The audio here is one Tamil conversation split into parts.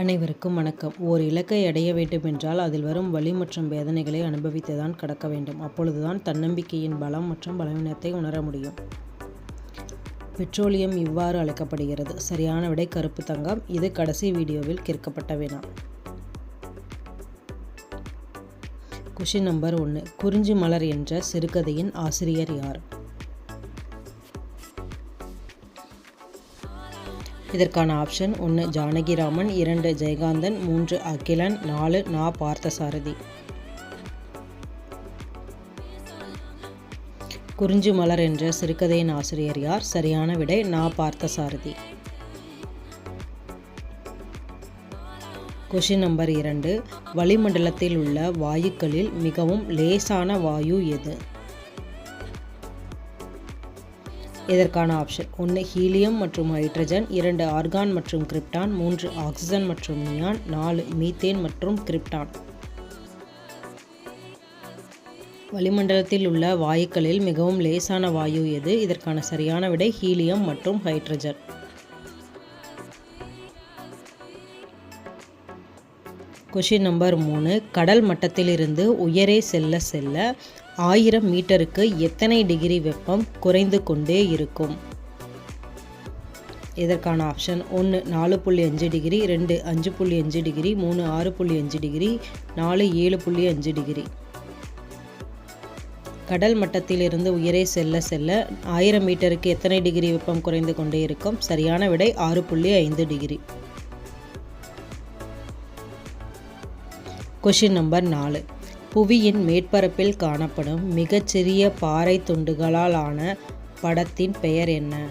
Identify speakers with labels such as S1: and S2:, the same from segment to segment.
S1: அனைவருக்கும் வணக்கம். ஓர் இலக்கை அடைய வேண்டுமென்றால் அதில் வரும் வலி மற்றும் வேதனைகளை அனுபவித்து தான் கடக்க வேண்டும். அப்பொழுதுதான் தன்னம்பிக்கையின் பலம் மற்றும் பலவீனத்தை உணர முடியும். பெட்ரோலியம் இவ்வாறு அழைக்கப்படுகிறது. சரியான விடை கருப்பு தங்கம். இது கடைசி வீடியோவில் கேட்கப்பட்ட வினா. கொஷின் நம்பர் ஒன்று குறிஞ்சி மலர் என்ற சிறுகதையின் ஆசிரியர் யார்? இதற்கான ஆப்ஷன் ஒன்று ஜானகிராமன் இரண்டு ஜெயகாந்தன் மூன்று அகிலன் நாலு நா பார்த்தசாரதி. குறிஞ்சி மலர் என்ற சிறுகதையின் ஆசிரியர் யார்? சரியான விடை நா பார்த்தசாரதி. கொஷின் நம்பர் இரண்டு வளிமண்டலத்தில் உள்ள வாயுக்களில் மிகவும் லேசான வாயு எது? இதற்கான ஆப்ஷன் ஒன்று ஹீலியம் மற்றும் ஹைட்ரஜன் இரண்டு ஆர்கான் மற்றும் கிரிப்டான் மூன்று ஆக்சிஜன் மற்றும் நியான் நாலு மீத்தேன் மற்றும் கிரிப்டான் வளிமண்டலத்தில் உள்ள வாயுக்களில் மிகவும் லேசான வாயு எது? இதற்கான சரியான விடை ஹீலியம் மற்றும் ஹைட்ரஜன் கொஷின் நம்பர் மூணு. கடல் மட்டத்திலிருந்து உயரே செல்ல செல்ல ஆயிரம் மீட்டருக்கு எத்தனை டிகிரி வெப்பம் குறைந்து கொண்டே இருக்கும்? இதற்கான ஆப்ஷன் ஒன்று நாலு புள்ளி அஞ்சு டிகிரி ரெண்டு அஞ்சு புள்ளி அஞ்சு டிகிரி மூணு ஆறு புள்ளி அஞ்சு டிகிரி நாலு ஏழு புள்ளி அஞ்சு டிகிரி. கடல் மட்டத்திலிருந்து உயரே செல்ல செல்ல ஆயிரம் மீட்டருக்கு எத்தனை டிகிரி வெப்பம் குறைந்து கொண்டே இருக்கும்? சரியான விடை ஆறு புள்ளி ஐந்து டிகிரி. கொஷின் நம்பர் நாலு. புவியின் மேற்பரப்பில் காணப்படும் மிகச்சிறிய பாறை துண்டுகளால் ஆன படத்தின் பெயர் என்ன?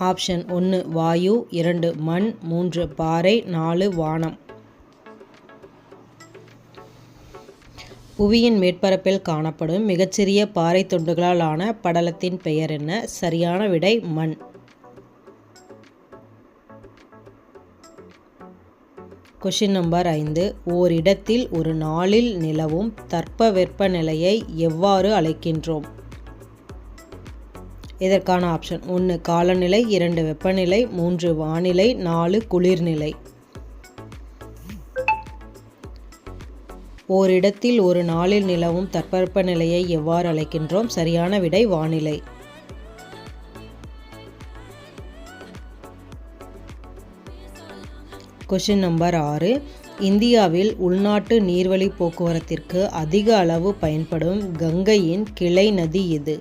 S1: ஆப்ஷன் ஒன்று வாயு. இரண்டு மண். மூன்று பாறை. நாலு வானம். புவியின் மேற்பரப்பில் காணப்படும் மிகச்சிறிய பாறை துண்டுகளால் ஆன படலத்தின் பெயர் என்ன? சரியான விடை மண். கொஷின் நம்பர் ஐந்து. ஓரிடத்தில் ஒரு நாளில் நிலவும் தட்பவெப்ப வெப்பநிலையை எவ்வாறு அழைக்கின்றோம்? இதற்கான ஆப்ஷன் ஒன்று காலநிலை. இரண்டு வெப்பநிலை. மூன்று வானிலை. நாலு குளிர்நிலை. ஓரிடத்தில் ஒரு நாளில் நிலவும் தட்பவெப்ப நிலையை எவ்வாறு அழைக்கின்றோம்? சரியான விடை வானிலை. கொஷின் நம்பர் ஆறு. இந்தியாவில் உள்நாட்டு நீர்வழி போக்குவரத்திற்கு அதிக அளவு பயன்படும் கங்கையின் கிளை நதி எது?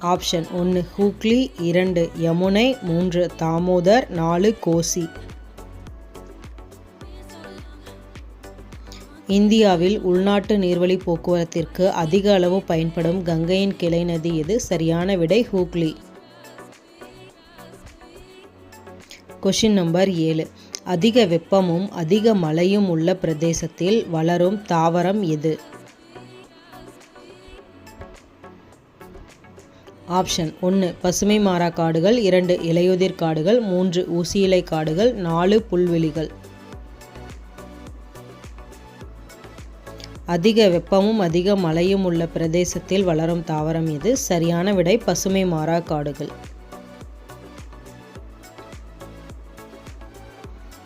S1: ஆப்ஷன் ஒன்று ஹூக்ளி. இரண்டு யமுனை. மூன்று தாமோதர். நாலு கோசி. இந்தியாவில் உள்நாட்டு நீர்வழி போக்குவரத்திற்கு அதிக அளவு பயன்படும் கங்கையின் கிளை நதி எது? சரியான விடை ஹூக்ளி. கொஷின் நம்பர் ஏழு. அதிக வெப்பமும் அதிக மழையும் உள்ள பிரதேசத்தில் வளரும் தாவரம் எது? ஆப்ஷன் ஒன்று பசுமை மாறா காடுகள். இரண்டு இலையுதிர் காடுகள். மூன்று ஊசியிலை காடுகள். நாலு புல்வெளிகள். அதிக வெப்பமும் அதிக மழையும் உள்ள பிரதேசத்தில் வளரும் தாவரம் இது சரியான விடை பசுமை மாறா காடுகள்.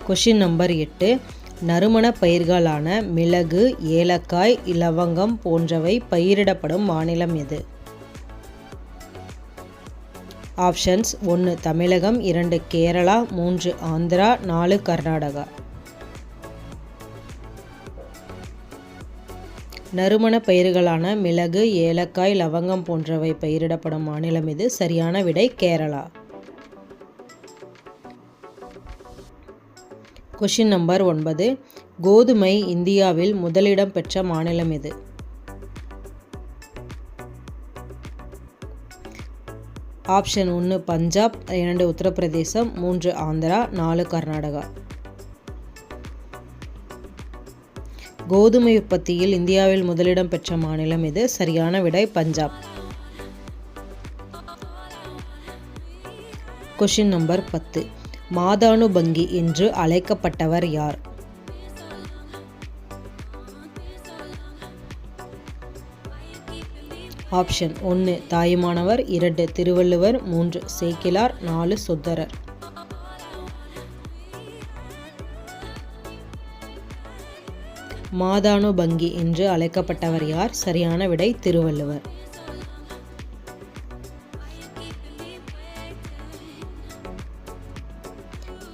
S1: கொஷின் நம்பர் எட்டு நறுமண பயிர்களான மிளகு ஏலக்காய் இலவங்கம் போன்றவை பயிரிடப்படும் மாநிலம் எது? ஆப்ஷன்ஸ் ஒன்று தமிழகம் இரண்டு கேரளா மூன்று ஆந்திரா நாலு கர்நாடகா. நறுமண பயிர்களான மிளகு ஏலக்காய் லவங்கம் போன்றவை பயிரிடப்படும் மாநிலம் இது சரியான விடை கேரளா. கொஷின் நம்பர் ஒன்பது. கோதுமை இந்தியாவில் முதலிடம் பெற்ற மாநிலம் எது? ஆப்ஷன் ஒன்று பஞ்சாப் இரண்டு உத்தரப்பிரதேசம் மூன்று ஆந்திரா நாலு கர்நாடகா. கோதுமை உற்பத்தியில் இந்தியாவில் முதலிடம் பெற்ற மாநிலம் இது சரியான விடை பஞ்சாப். கொஷின் நம்பர் பத்து. மாதானுபங்கி என்று அழைக்கப்பட்டவர் யார்? ஆப்ஷன் ஒன்று தாயுமானவர். இரண்டு திருவள்ளுவர். மூன்று சேக்கிலார். நாலு சுத்தரர். மாதானுபங்கி என்று அழைக்கப்பட்டவர் யார்? சரியான விடை திருவள்ளுவர்.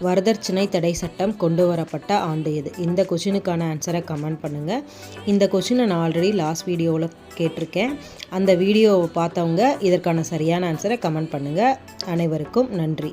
S1: வரதட்சணை தடை சட்டம் கொண்டு வரப்பட்ட ஆண்டு எது இந்த கொஷினுக்கான ஆன்சரை கமெண்ட் பண்ணுங்கள் இந்த கொஷினை நான் ஆல்ரெடி லாஸ்ட் வீடியோவில் கேட்டிருக்கேன். அந்த வீடியோவை பார்த்தவங்க இதற்கான சரியான ஆன்சரை கமெண்ட் பண்ணுங்கள் அனைவருக்கும் நன்றி.